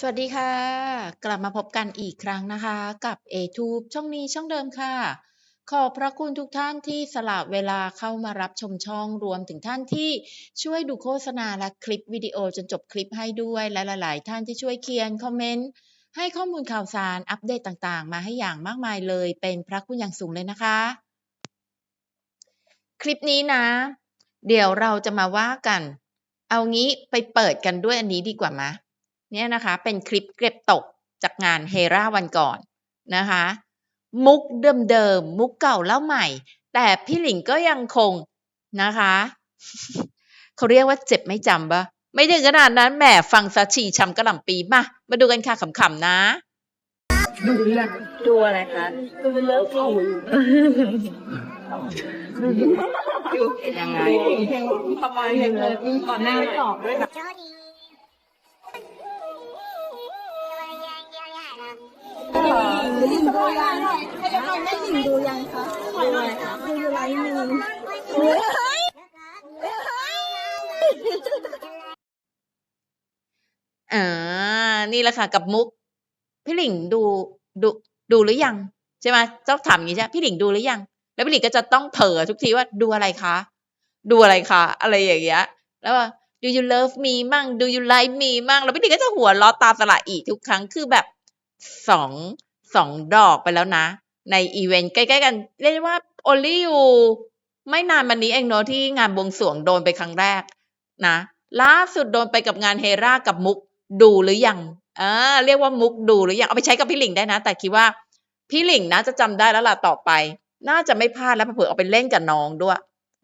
สวัสดีค่ะ กลับมาพบกันอีกครั้งนะคะ กับ A-Tube ช่องนี้ช่องเดิมค่ะ ขอบพระคุณทุกท่านที่สละเวลาเข้ามารับชมช่องรวมถึงท่านที่ช่วยดูโฆษณาและคลิปวิดีโอจนจบคลิปให้ด้วยและหลาย ๆ ท่านที่ช่วยเขียนคอมเมนต์ให้ข้อมูลข่าวสารอัปเดตต่าง ๆ มาให้อย่างมากมายเลย เป็นพระคุณอย่างสูงเลยนะคะ คลิปนี้นะ เดี๋ยวเราจะมาว่ากัน เอางี้ไปเปิดกันด้วยอันนี้ดีกว่าไหม เนี่ยนะคะ เป็นคลิปเก็บตกจากงานเฮราวันก่อนนะคะ มุกเดิมๆมุกเก่าเล่าใหม่ แต่พี่หลิงก็ยังคงนะคะ เขาเรียกว่าเจ็บไม่จำปะไม่ถึงขนาดนั้นแหมฟังซะชีช้ำกระหล่ำปีมามาดูกันค่ะขำๆนะ ดูหรือยังดูอะไรคะดูเลิฟเขาดูยังไงทำไมเห็นเลยก่อนหน้าตอบด้วยนะ หลิงดูยังให้จะทำให้หลิงดูยังคะดูไรคะดูอยู่ไลน์หนึ่งอ่า นี่แหละค่ะกับมุก พี่หลิงดูดูดูหรือยัง ใช่ไหมเจ้าถามอย่างนี้ใช่ไหมพี่หลิงดูหรือยัง แล้วพี่หลิงก็จะต้องเผลอทุกทีว่าดูอะไรคะ ดูอะไรคะ อะไรอย่างเงี้ย แล้วว่า do you love me มั่ง do you like me มั่ง แล้วพี่หลิงก็จะหัวล้อตาสละอีทุกครั้ง คือแบบ สองสองดอกไปแล้วนะ ในอีเวนต์ใกล้ๆกัน เรียกว่า only you ไม่นานมานี้เองเนาะที่งานบวงสรวงโดนไปครั้งแรกนะล่าสุดโดนไปกับงานเฮรากับมุกดูหรือยังเอ่าเรียกว่ามุกดูหรือยังเอาไปใช้กับพี่หลิงได้นะ แต่คิดว่าพี่หลิงนะจะจำได้แล้วล่ะต่อไป น่าจะไม่พลาดแล้วเผื่อเอาไปเล่นกับน้องด้วย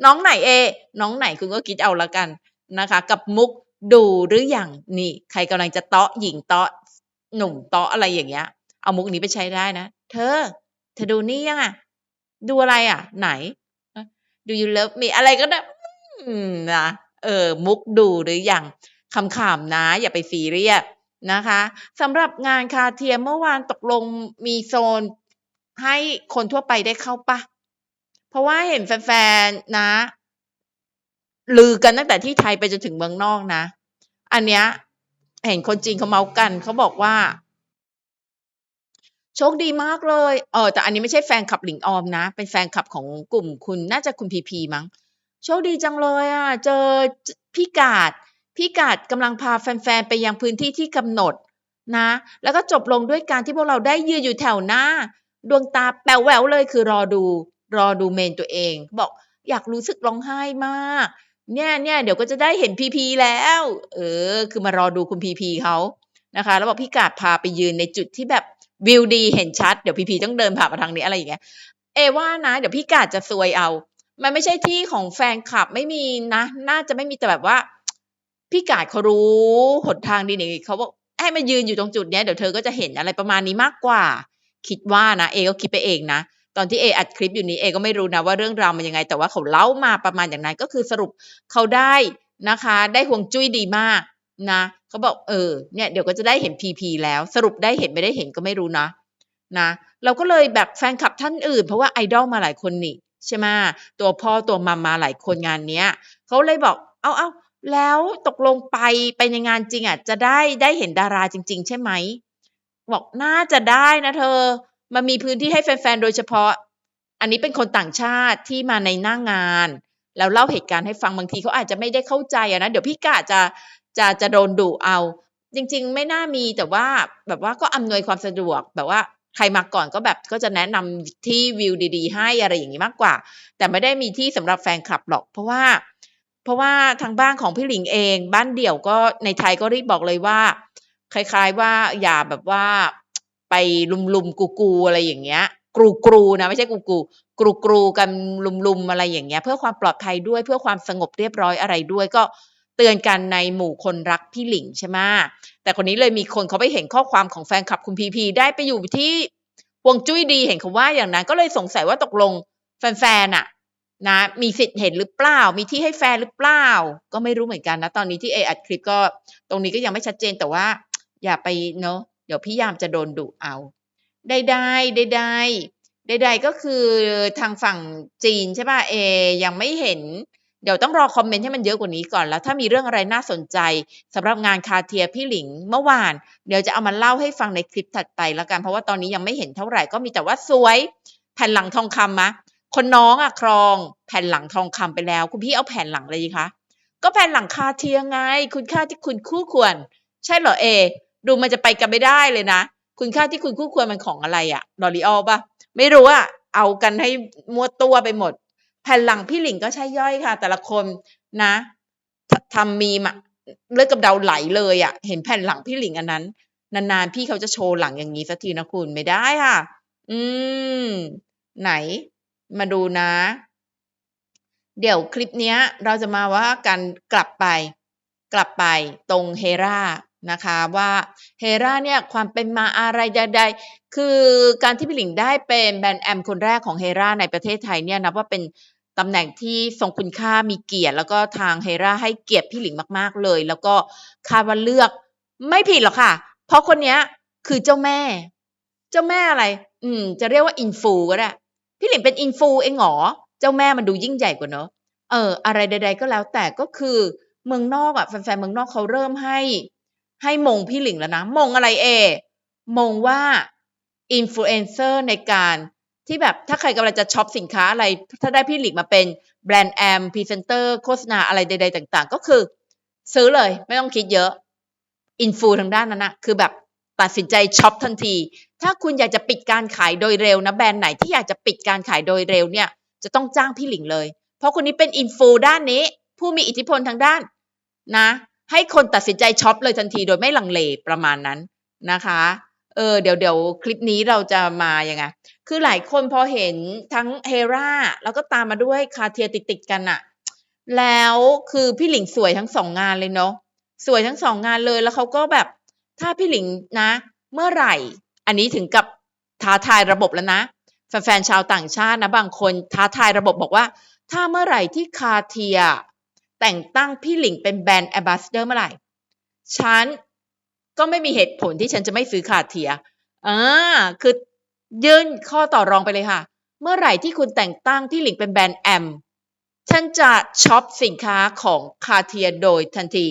น้องไหนเอ น้องไหนคุณก็คิดเอาละกันนะคะ กับมุกดูหรือยังนี่ ใครกำลังจะเตาะหญิงเตาะ หนุ่มเตาะอะไรอย่างเงี้ย เอามุกนี้ไปใช้ได้นะ เธอ เธอดูนี่ยังอะ ดูอะไรอะ ไหนดู you love me อะไรก็ได้นะเออ มุกดูหรืออยังคำๆนะ อย่าไปซีเรียสนะคะสำหรับงานคาเทียมเมื่อวานตกลงมีโซน ให้คนทั่วไปได้เข้าปะ เพราะว่าเห็นแฟนๆนะ ลือกันตั้งแต่ที่ไทยไปจนถึงเมืองนอกนะ อันเนี้ย เห็นคนจีนเขาเมากันเขาบอกว่า โชคดีมากเลย เออแต่อันนี้ไม่ใช่แฟนคลับหลิงออมนะ เป็นแฟนคลับของกลุ่มคุณน่าจะคุณพีพีมั้งโชคดีจังเลยอะ เจอพี่กาดพี่กาดกำลังพาแฟนๆไปยังพื้นที่ที่กำหนดนะ แล้วก็จบลงด้วยการที่พวกเราได้ยืนอยู่แถวหน้า ดวงตาแป๋วแววเลยคือรอดู รอดูเมนตัวเอง บอกอยากรู้สึกร้องไห้มาก เนี่ยเนี่ยเดี๋ยวก็จะได้เห็นพีพีแล้ว เออ คือมารอดูคุณพีพีเขานะคะ แล้วบอกพี่กาดพาไปยืนในจุดที่แบบวิวดีเห็นชัด เดี๋ยวพีพีต้องเดินผ่านมาทางนี้อะไรอย่างเงี้ย เอว่านะ เดี๋ยวพี่กาดจะซวยเอา มันไม่ใช่ที่ของแฟนคลับไม่มีนะ น่าจะไม่มีแต่แบบว่า พี่กาดเขารู้หนทางดีนี่เขาบอกให้มายืนอยู่ตรงจุดเนี้ยเดี๋ยวเธอก็จะเห็นอะไรประมาณนี้มากกว่า คิดว่านะ เอก็คิดไปเองนะ อนที่เออัดคลิปอยู่นี้เอก็ไม่รู้นะว่าเรื่องราวมันยังไง แต่ว่าเขาเล่ามาประมาณอย่างนั้นก็คือสรุปเขาได้นะคะ ได้ห่วงจุ้ยดีมากนะเขาบอกเออเนี่ยเดี๋ยวก็จะได้เห็นพีพีแล้วสรุปได้เห็นไม่ได้เห็นก็ไม่รู้นะนะ เราก็เลยแบบแฟนคลับท่านอื่น เพราะว่าไอดอลมาหลายคนนี่ใช่ไหมตัวพ่อตัวมัมมาหลายคนงานเนี้ยเขาเลยบอกเอาเอาแล้วตกลงไปไปในงานจริงอะจะได้ได้เห็นดาราจริง ๆ ใช่ไหมบอกน่าจะได้นะเธอ มันมีพื้นที่ให้แฟนๆ โดยเฉพาะ อันนี้เป็นคนต่างชาติที่มาในหน้างาน แล้วเล่าเหตุการณ์ให้ฟังบางทีเขาอาจจะไม่ได้เข้าใจอะนะเดี๋ยวพี่กาจะจะจะโดนดุเอา จริง ๆ ไม่น่ามีแต่ว่าแบบว่าก็อำนวยความสะดวกแบบว่าใครมาก่อนก็แบบก็จะแนะนำที่วิวดี ๆ ให้อะไรอย่างนี้มากกว่า แต่ไม่ได้มีที่สำหรับแฟนคลับหรอก เพราะว่า เพราะว่าทางบ้านของพี่หลิงเอง บ้านเดี่ยวก็ในไทยก็รีบบอกเลยว่า คล้าย ๆว่าอย่าแบบว่า ไปลุมๆกูกูอะไรอย่างเงี้ยกรูกรูนะไม่ใช่กูกูกรูกรูกันลุมๆอะไรอย่างเงี้ย เพื่อความปลอดภัยด้วยเพื่อความสงบเรียบร้อยอะไรด้วยก็เตือนกันในหมู่คนรักพี่หลิงใช่ไหมแต่คนนี้เลยมีคนเขาไปเห็นข้อความของแฟนคลับคุณพีพีได้ไปอยู่ที่วงจุ้ยดีเห็นเขาว่าอย่างนั้น ก็เลยสงสัยว่าตกลงแฟนๆอะนะ มีสิทธิ์เห็นหรือเปล่า มีที่ให้แฟนหรือเปล่า ก็ไม่รู้เหมือนกันนะ ตอนนี้ที่เออัดคลิปก็ตรงนี้ก็ยังไม่ชัดเจนแต่ว่า อย่าไปเนาะ ดี๋ยวพี่ยามจะโดนดุเอาใดๆใดๆใดๆก็คือทางฝั่งจีนใช่ป่ะเอ ยังไม่เห็น เดี๋ยวต้องรอคอมเมนต์ให้มันเยอะกว่านี้ก่อนแล้ว ถ้ามีเรื่องอะไรน่าสนใจสำหรับงานคาเทียพี่หลิงเมื่อวาน เดี๋ยวจะเอามาเล่าให้ฟังในคลิปถัดไปแล้วกันเพราะว่าตอนนี้ยังไม่เห็นเท่าไหร่ก็มีแต่ว่าสวย แผ่นหลังทองคำมะ คนน้องอะครองแผ่นหลังทองคำไปแล้ว คุณพี่เอาแผ่นหลังอะไรดีคะก็แผ่นหลังคาเทียไง คุณค่าที่คุณคู่ควร ใช่เหรอเอ ดูมันจะไปกันไม่ได้เลยนะ คุณค่าที่คุณคู่ควรมันของอะไรอะลอรีออลปะไม่รู้อะเอากันให้มัวตัวไปหมด แผ่นหลังพี่หลิงก็ใช่ย่อยค่ะ แต่ละคนนะททำมีมอะเลือดกับเดาไหลเลยอะเห็นแผ่นหลังพี่หลิงอันนั้น นานๆพี่เขาจะโชว์หลังอย่างนี้สักทีนะคุณไม่ได้ค่ะ อืม ไหน มาดูนะ เดี๋ยวคลิปเนี้ยเราจะมาว่ากันกลับไป กลับไปตรงเฮรา นะคะว่าเฮราเนี่ยความเป็นมาอะไรใดๆคือการที่พี่หลิงได้เป็นแบรนด์แอมคนแรกของเฮราในประเทศไทยเนี่ยนับว่าเป็นตำแหน่งที่ทรงคุณค่ามีเกียรติ แล้วก็ทางเฮราให้เกียรติพี่หลิงมากๆเลย แล้วก็คาดว่าเลือกไม่ผิดหรอกค่ะ เพราะคนนี้คือเจ้าแม่ เจ้าแม่อะไร อืม จะเรียกว่าอินฟูก็ได้พี่หลิงเป็นอินฟูเองเหรอเจ้าแม่มันดูยิ่งใหญ่กว่าเนอะเออ อะไรใด ๆ ก็แล้วแต่ก็คือเมืองนอกอะแฟนๆเมืองนอกเขาเริ่มให้ ให้มงพี่หลิงแล้วนะ มงอะไรเอ มงว่าอินฟลูเอนเซอร์ในการที่แบบถ้าใครกำลังจะช็อปสินค้าอะไร ถ้าได้พี่หลิงมาเป็นแบรนด์แอมพรีเซนเตอร์โฆษณาอะไรใด ๆ ต่าง ๆ ก็คือ ซื้อเลยไม่ต้องคิดเยอะอินฟูทางด้านนั้นนะคือแบบตัดสินใจช็อปทันที ถ้าคุณอยากจะปิดการขายโดยเร็วนะแบรนด์ไหนที่อยากจะปิดการขายโดยเร็วเนี่ย จะต้องจ้างพี่หลิงเลย เพราะคนนี้เป็นอินฟูด้านนี้ ผู้มีอิทธิพลทางด้านนะ ให้คนตัดสินใจช็อปเลยทันทีโดยไม่ลังเลประมาณนั้นนะคะ เออเดี๋ยวเดี๋ยวคลิปนี้เราจะมายังไง คือหลายคนพอเห็นทั้งเฮราแล้วก็ตามมาด้วยคาเทียติดติดกันอะแล้วคือพี่หลิงสวยทั้งสองงานเลยเนาะสวยทั้งสองงานเลยแล้วเขาก็แบบถ้าพี่หลิงนะ เมื่อไหร่ อันนี้ถึงกับท้าทายระบบแล้วนะแฟนๆชาวต่างชาตินะบางคนท้าทายระบบบอกว่า ถ้าเมื่อไหร่ที่คาเทีย แต่งตั้งพี่หลิงเป็นแบรนด์แอมบาสเดอร์เมื่อไหร่ ฉันก็ไม่มีเหตุผลที่ฉันจะไม่ซื้อคาเทียอ่าคือยื่นข้อต่อรองไปเลยค่ะ เมื่อไหร่ที่คุณแต่งตั้งพี่หลิงเป็นแบรนด์แอม ฉันจะช็อปสินค้าของคาเทียโดยทันที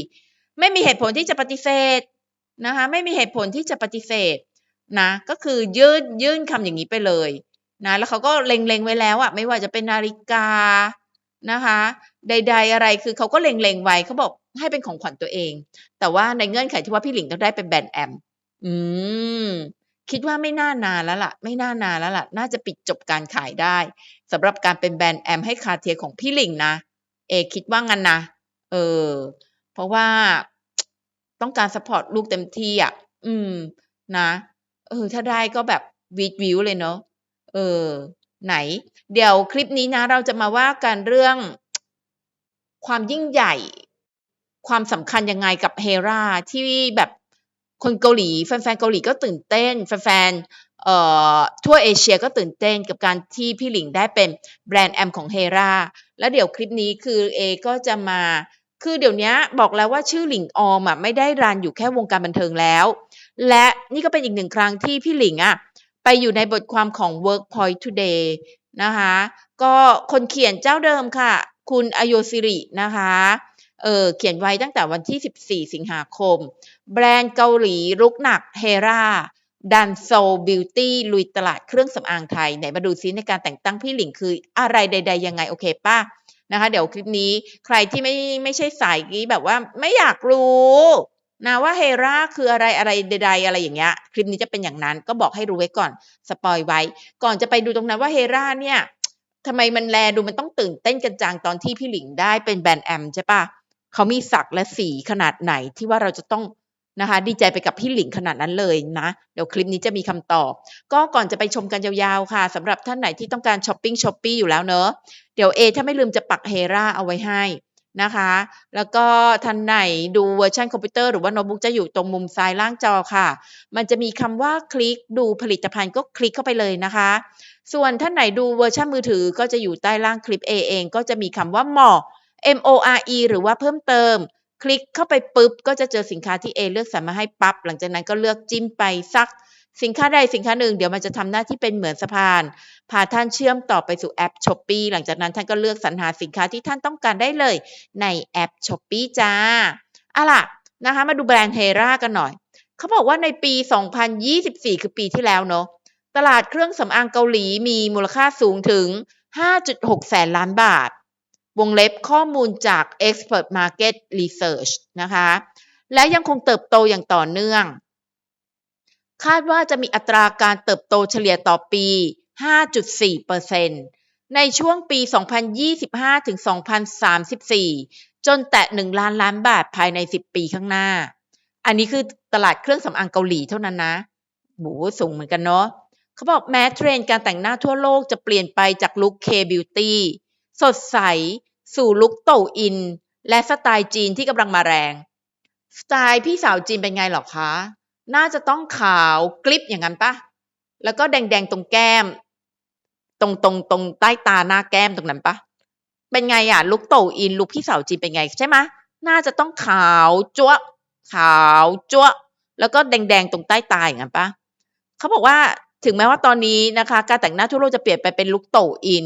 ไม่มีเหตุผลที่จะปฏิเสธนะคะ ไม่มีเหตุผลที่จะปฏิเสธนะ ก็คือยื่นยื่นคำอย่างนี้ไปเลยนะ แล้วเขาก็เล็งๆไว้แล้วอะไม่ว่าจะเป็นนาฬิกานะคะ ใด ๆ อะไรคือเขาก็เล็งๆไว้เขาบอกให้เป็นของขวัญตัวเอง แต่ว่าในเงื่อนไขที่ว่าพี่หลิงต้องได้เป็นแบรนด์แอมอืมคิดว่าไม่น่านานแล้วล่ะ ไม่น่านานแล้วล่ะ น่าจะปิดจบการขายได้สำหรับการเป็นแบรนด์แอมให้คาเทียของพี่หลิงนะ เอ คิดว่างั้นนะเออ เพราะว่าต้องการสปอร์ตลูกเต็มที่อะ อืม นะ เออ ถ้าได้ก็แบบวีดวิวเลยเนาะเออ ไหน เดี๋ยวคลิปนี้นะ เราจะมาว่ากันเรื่อง ความยิ่งใหญ่ ความสำคัญยังไงกับเฮราที่แบบคนเกาหลี แฟนๆเกาหลีก็ตื่นเต้น แฟนๆเอ่อทั่วเอเชียก็ตื่นเต้นกับการที่พี่หลิงได้เป็นแบรนด์แอมของเฮราแล้วเดี๋ยวคลิปนี้คือเอก็จะมาคือเดี๋ยวนี้บอกแล้วว่าชื่อหลิงออมอะไม่ได้รันอยู่แค่วงการบันเทิงแล้ว และนี่ก็เป็นอีกหนึ่งครั้งที่พี่หลิงอะไปอยู่ในบทความของ Workpoint Today นะคะ ก็คนเขียนเจ้าเดิมค่ะ คุณอโยซิรินะคะเออเขียนไว้ตั้งแต่วันที่ 14 สิงหาคม แบรนด์เกาหลีรุกหนักเฮราดันโซบิวตี้ลุยตลาดเครื่องสำอางไทย ไหนมาดูซิในการแต่งตั้งพี่หลิงคืออะไรใด ๆ ยังไง โอเคป่ะนะคะ เดี๋ยวคลิปนี้ใครที่ไม่ไม่ใช่สายกี้แบบว่าไม่อยากรู้นะว่าเฮราคืออะไรอะไรใด ๆ อะไรอย่างเงี้ย คลิปนี้จะเป็นอย่างนั้นก็บอกให้รู้ไว้ก่อนสปอยไว้ ก่อนจะไปดูตรงนั้นว่าเฮราเนี่ย ทำไมมันแลดูมันต้องตื่นเต้นกันจังตอนที่พี่หลิงได้เป็นแบรนด์แอมใช่ปะเขามีสักและสีขนาดไหนที่ว่าเราจะต้องนะคะ ดีใจไปกับพี่หลิงขนาดนั้นเลยนะ เดี๋ยวคลิปนี้จะมีคำตอบ ก็ก่อนจะไปชมกันยาวๆค่ะสำหรับท่านไหนที่ต้องการช้อปปิ้งช้อปปี้อยู่แล้วเนอะเดี๋ยวเอถ้าไม่ลืมจะปักเฮราเอาไว้ให้ นะคะ แล้วก็ท่านไหนดูเวอร์ชันคอมพิวเตอร์หรือว่าโน้ตบุ๊กจะอยู่ตรงมุมซ้ายล่างจอค่ะ มันจะมีคำว่าคลิกดูผลิตภัณฑ์ก็คลิกเข้าไปเลยนะคะ ส่วนท่านไหนดูเวอร์ชันมือถือก็จะอยู่ใต้ล่างคลิป A เอง ก็จะมีคำว่าหมอ M O R E หรือว่าเพิ่มเติม คลิกเข้าไปปุ๊บ ก็จะเจอสินค้าที่ A เลือกสรรมาให้ปั๊บหลังจากนั้นก็เลือกจิ้มไปสัก สินค้าใดสินค้าหนึ่งเดี๋ยวมันจะทำหน้าที่เป็นเหมือนสะพาน พาท่านเชื่อมต่อไปสู่แอปช้อปปีหลังจากนั้นท่านก็เลือกสรรหาสินค้าที่ท่านต้องการได้เลยในแอปช้อปปีจ้าอะล่ะนะคะมาดูแบรนด์เฮรากันหน่อย เขาบอกว่าในปี 2024 คือปีที่แล้วเนาะตลาดเครื่องสำอางเกาหลีมีมูลค่าสูงถึง 5.6 แสนล้านบาท วงเล็บข้อมูลจาก Expert Market Research นะคะ และยังคงเติบโตอย่างต่อเนื่อง คาดว่าจะมีอัตราการเติบโตเฉลี่ยต่อปี 5.4%ในช่วงปี 2025ถึง2034 จนแตะ 1 ล้านล้านบาทภายใน 10 ปีข้างหน้า อันนี้คือตลาดเครื่องสำอางเกาหลีเท่านั้นนะโหสูงเหมือนกันเนาะเขาบอกแม้เทรนด์การแต่งหน้าทั่วโลกจะเปลี่ยนไปจากลุค K-beauty สดใส สู่ลุคโตอิน และสไตล์จีนที่กำลังมาแรง สไตล์พี่สาวจีนเป็นไงหรอคะ น่าจะต้องขาวกลิปอย่างนั้นปะแล้วก็แดงๆตรงแก้ม ตรงตรงตรงใต้ตาหน้าแก้มตรงนั้นปะเป็นไงอะลุคโตอินลุคพี่สาวจีนเป็นไงใช่ไหมน่าจะต้องขาวจั๊วขาวจั๊วแล้วก็แดงๆตรงใต้ตาอย่างนั้นปะเขาบอกว่าถึงแม้ว่าตอนนี้นะคะ การแต่งหน้าทั่วโลกจะเปลี่ยนไปเป็นลุคโตอิน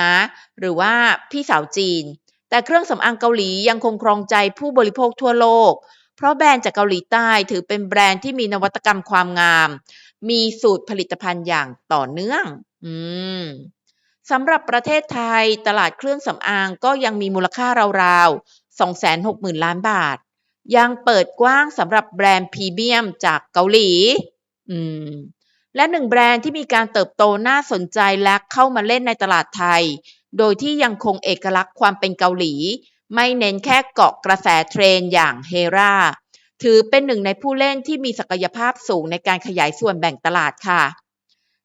นะ หรือว่าพี่สาวจีน แต่เครื่องสำอางเกาหลียังคงครองใจผู้บริโภคทั่วโลก เพราะแบรนด์จากเกาหลีใต้ถือเป็นแบรนด์ที่มีนวัตกรรมความงาม มีสูตรผลิตภัณฑ์อย่างต่อเนื่อง อืมสำหรับประเทศไทยตลาดเครื่องสำอางก็ยังมีมูลค่าราวๆ 260,000 ล้านบาท ยังเปิดกว้างสำหรับแบรนด์พรีเมียมจากเกาหลี อืม และหนึ่งแบรนด์ที่มีการเติบโตน่าสนใจและเข้ามาเล่นในตลาดไทย โดยที่ยังคงเอกลักษณ์ความเป็นเกาหลี ไม่เน้นแค่เกาะกระแสเทรนอย่างเฮราถือเป็นหนึ่งในผู้เล่นที่มีศักยภาพสูงในการขยายส่วนแบ่งตลาดค่ะ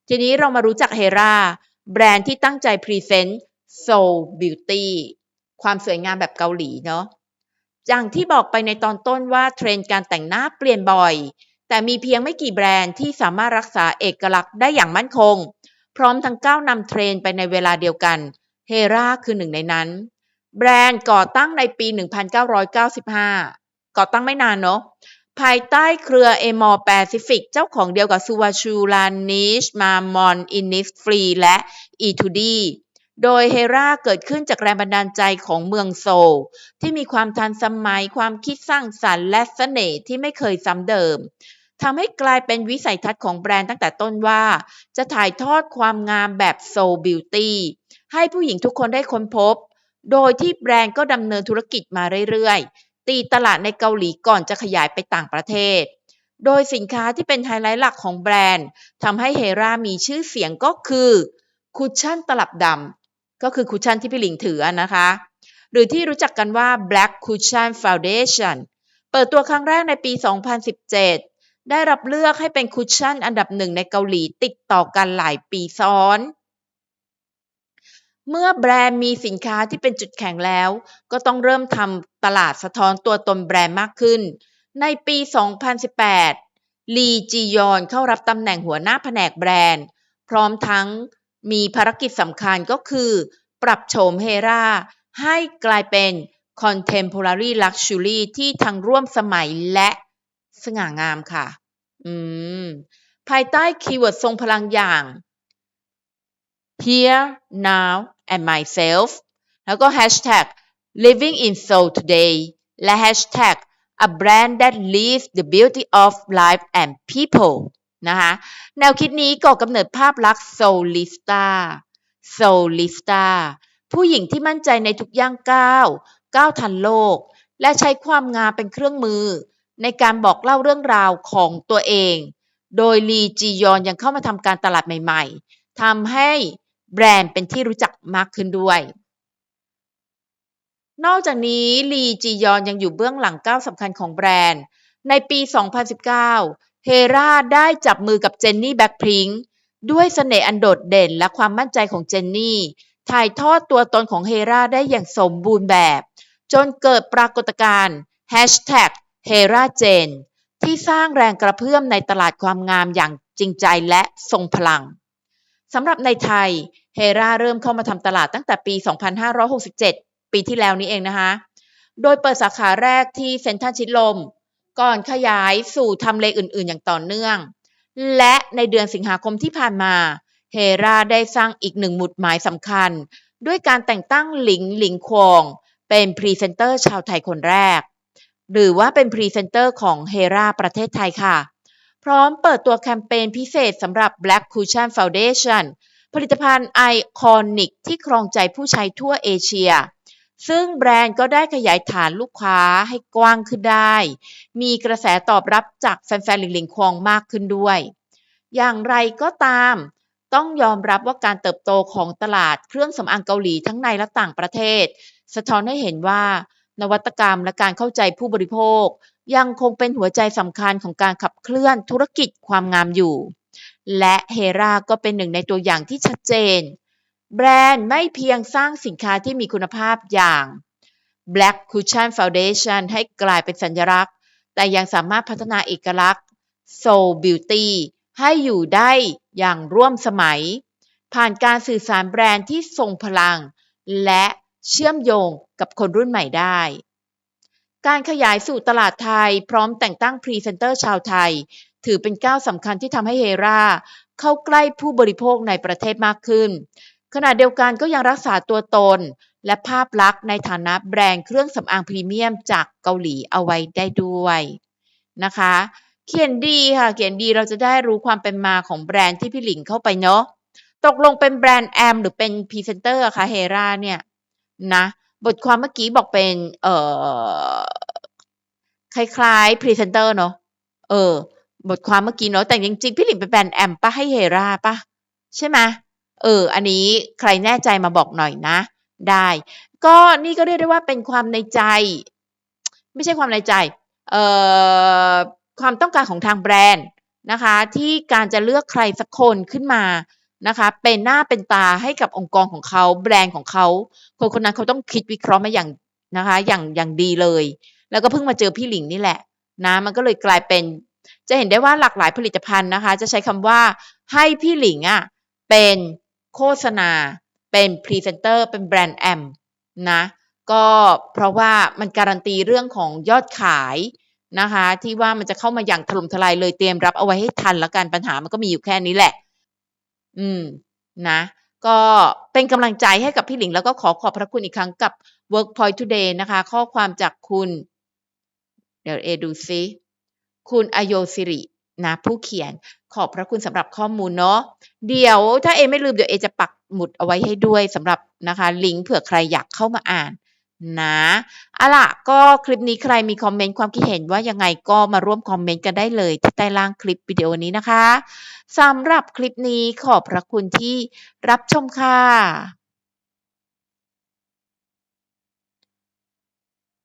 ทีนี้เรามารู้จักเฮราแบรนด์ที่ตั้งใจพรีเซนต์ Soul Beauty ความสวยงามแบบเกาหลีเนาะอย่างที่บอกไปในตอนต้นว่าเทรนด์การแต่งหน้าเปลี่ยนบ่อย แต่มีเพียงไม่กี่แบรนด์ที่สามารถรักษาเอกลักษณ์ได้อย่างมั่นคง พร้อมทั้งก้าวนำเทรนด์ไปในเวลาเดียวกัน เฮราคือหนึ่งในนั้น แบรนด์ก่อตั้งในปี 1995 ก่อตั้งไม่นานเนาะ ภายใต้เครือเอมอร์แปซิฟิกเจ้าของเดียวกับซูวาชูลานิช มามอน อินิสฟรี และอีทูดีโดยเฮราเกิดขึ้นจากแรงบันดาลใจของเมืองโซล ที่มีความทันสมัยความคิดสร้างสรรค์และเสน่ห์ที่ไม่เคยซ้ำเดิมทำให้กลายเป็นวิสัยทัศน์ของแบรนด์ตั้งแต่ต้นว่า จะถ่ายทอดความงามแบบโซลบิวตี้ให้ผู้หญิงทุกคนได้ค้นพบ โดยที่แบรนด์ก็ดำเนินธุรกิจมาเรื่อยๆ ตีตลาดในเกาหลีก่อนจะขยายไปต่างประเทศ โดยสินค้าที่เป็นไฮไลท์หลักของแบรนด์ทำให้เฮรามีชื่อเสียงก็คือคุชชั่นตลับดำก็คือคุชชั่นที่พี่หลิงถือนะคะ หรือที่รู้จักกันว่า Black Cushion Foundation เปิดตัวครั้งแรกในปี 2017 ได้รับเลือกให้เป็นคุชชั่นอันดับหนึ่งในเกาหลีติดต่อกันหลายปีซ้อน เมื่อแบรนด์มีสินค้าที่เป็นจุดแข็งแล้ว ก็ต้องเริ่มทำตลาดสะท้อนตัวตนแบรนด์มากขึ้น ในปี 2018 ลีจียอนเข้ารับตำแหน่งหัวหน้าแผนกแบรนด์ พร้อมทั้งมีภารกิจสำคัญก็คือ ปรับโฉมเฮราให้กลายเป็น Contemporary Luxury ที่ทั้งร่วมสมัยและสง่างามค่ะ อืม ภายใต้คีย์เวิร์ดทรงพลังอย่าง here now and myself แล้วก็ hashtag living in soul today และ hashtag a brand that lives the beauty of life and people นะคะแนวคิดนี้ก่อกำเนิดภาพลักษณ์ Soulista Soulista ผู้หญิงที่มั่นใจในทุกย่างก้าวก้าวทันโลก และใช้ความงามเป็นเครื่องมือ ในการบอกเล่าเรื่องราวของตัวเอง โดยลีจียอนยังเข้ามาทำการตลาดใหม่ ๆทำให้ แบรนด์เป็นที่รู้จักมากขึ้นด้วย นอกจากนี้ลีจียอนยังอยู่เบื้องหลังก้าวสำคัญของแบรนด์ ในปี 2019 เฮราได้จับมือกับเจนนี่แบ็คพริงด้วยเสน่ห์อันโดดเด่นและความมั่นใจของเจนนี่ ถ่ายทอดตัวตนของเฮราได้อย่างสมบูรณ์แบบ จนเกิดปรากฏการณ์ Hashtag h e r a j e n ที่สร้างแรงกระเพื่อมในตลาดความงามอย่างจริงใจและทรงพลังสำหรับในไทย เฮราเริ่มเข้ามาทำตลาดตั้งแต่ปี 2567 ปีที่แล้วนี้เองนะคะ โดยเปิดสาขาแรกที่เซ็นทรัลชิดลม ก่อนขยายสู่ทำเลอื่นๆ อย่างต่อเนื่อง และในเดือนสิงหาคมที่ผ่านมาเฮราได้สร้างอีกหนึ่งหมุดหมายสำคัญ ด้วยการแต่งตั้งหลิงหลิงควง เป็นพรีเซนเตอร์ชาวไทยคนแรก หรือว่าเป็นพรีเซนเตอร์ของเฮราประเทศไทยค่ะ พร้อมเปิดตัวแคมเปญพิเศษสำหรับ Black Cushion Foundation ผลิตภัณฑ์ไอคอนิกที่ครองใจผู้ใช้ทั่วเอเชีย ซึ่งแบรนด์ก็ได้ขยายฐานลูกค้าให้กว้างขึ้นได้ มีกระแสตอบรับจากแฟนๆหลิงหลิงควงมากขึ้นด้วย อย่างไรก็ตามต้องยอมรับว่าการเติบโตของตลาดเครื่องสำอางเกาหลีทั้งในและต่างประเทศ สะท้อนให้เห็นว่านวัตกรรมและการเข้าใจผู้บริโภค ยังคงเป็นหัวใจสำคัญของการขับเคลื่อนธุรกิจความงามอยู่ และเฮราก็เป็นหนึ่งในตัวอย่างที่ชัดเจน แบรนด์ไม่เพียงสร้างสินค้าที่มีคุณภาพอย่าง Black Cushion Foundation ให้กลายเป็นสัญลักษณ์ แต่ยังสามารถพัฒนาเอกลักษณ์ Soul Beauty ให้อยู่ได้อย่างร่วมสมัย ผ่านการสื่อสารแบรนด์ที่ทรงพลัง และเชื่อมโยงกับคนรุ่นใหม่ได้ การขยายสู่ตลาดไทยพร้อมแต่งตั้งพรีเซนเตอร์ชาวไทย ถือเป็นก้าวสำคัญที่ทำให้เฮราเข้าใกล้ผู้บริโภคในประเทศมากขึ้น ขณะเดียวกันก็ยังรักษาตัวตน และภาพลักษณ์ในฐานะแบรนด์เครื่องสำอางพรีเมียมจากเกาหลีเอาไว้ได้ด้วยนะคะ เขียนดีค่ะ เขียนดีเราจะได้รู้ความเป็นมาของแบรนด์ที่พี่หลิงเข้าไปเนาะตกลงเป็นแบรนด์แอมหรือเป็นพรีเซนเตอร์คะเฮราเนี่ยนะบทความเมื่อกี้บอกเป็นเอ่อคล้ายๆพรีเซนเตอร์เนาะเออ บทความเมื่อกี้เนาะแต่จริงๆพี่หลิงเป็นแบรนด์แอมปะให้เฮราปะใช่ไหมเออ อันนี้ใครแน่ใจมาบอกหน่อยนะ ได้ ก็นี่ก็เรียกได้ว่าเป็นความในใจ ไม่ใช่ความในใจ เอ่อความต้องการของทางแบรนด์นะคะ ที่การจะเลือกใครสักคนขึ้นมานะคะ เป็นหน้าเป็นตาให้กับองค์กรของเขาแบรนด์ของเขาคนคนนั้นเขาต้องคิดวิเคราะห์มาอย่างนะคะ อย่างอย่างดีเลย แล้วก็เพิ่งมาเจอพี่หลิงนี่แหละนะมันก็เลยกลายเป็น จะเห็นได้ว่าหลากหลายผลิตภัณฑ์นะคะ จะใช้คำว่าให้พี่หลิงอะเป็นโฆษณา เป็นพรีเซนเตอร์ เป็นแบรนด์แอมนะก็เพราะว่ามันการันตีเรื่องของยอดขายนะคะ ที่ว่ามันจะเข้ามาอย่างถล่มทลายเลยเตรียมรับเอาไว้ให้ทันแล้วกันปัญหามันก็มีอยู่แค่นี้แหละ อืมนะ ก็เป็นกำลังใจให้กับพี่หลิง แล้วก็ขอขอบพระคุณอีกครั้งกับ Workpoint Today นะคะ ข้อความจากคุณ เดี๋ยวเอดูซิ คุณอโยสิรินะผู้เขียนขอบพระคุณสำหรับข้อมูลเนาะเดี๋ยวถ้าเอไม่ลืมเดี๋ยวเอจะปักหมุดเอาไว้ให้ด้วยสำหรับนะคะลิงก์เผื่อใครอยากเข้ามาอ่านนะอาล่ะก็คลิปนี้ใครมีคอมเมนต์ความคิดเห็นว่ายังไงก็มาร่วมคอมเมนต์กันได้เลยที่ใต้ล่างคลิปวิดีโอนี้นะคะสำหรับคลิปนี้ขอบพระคุณที่รับชมค่ะ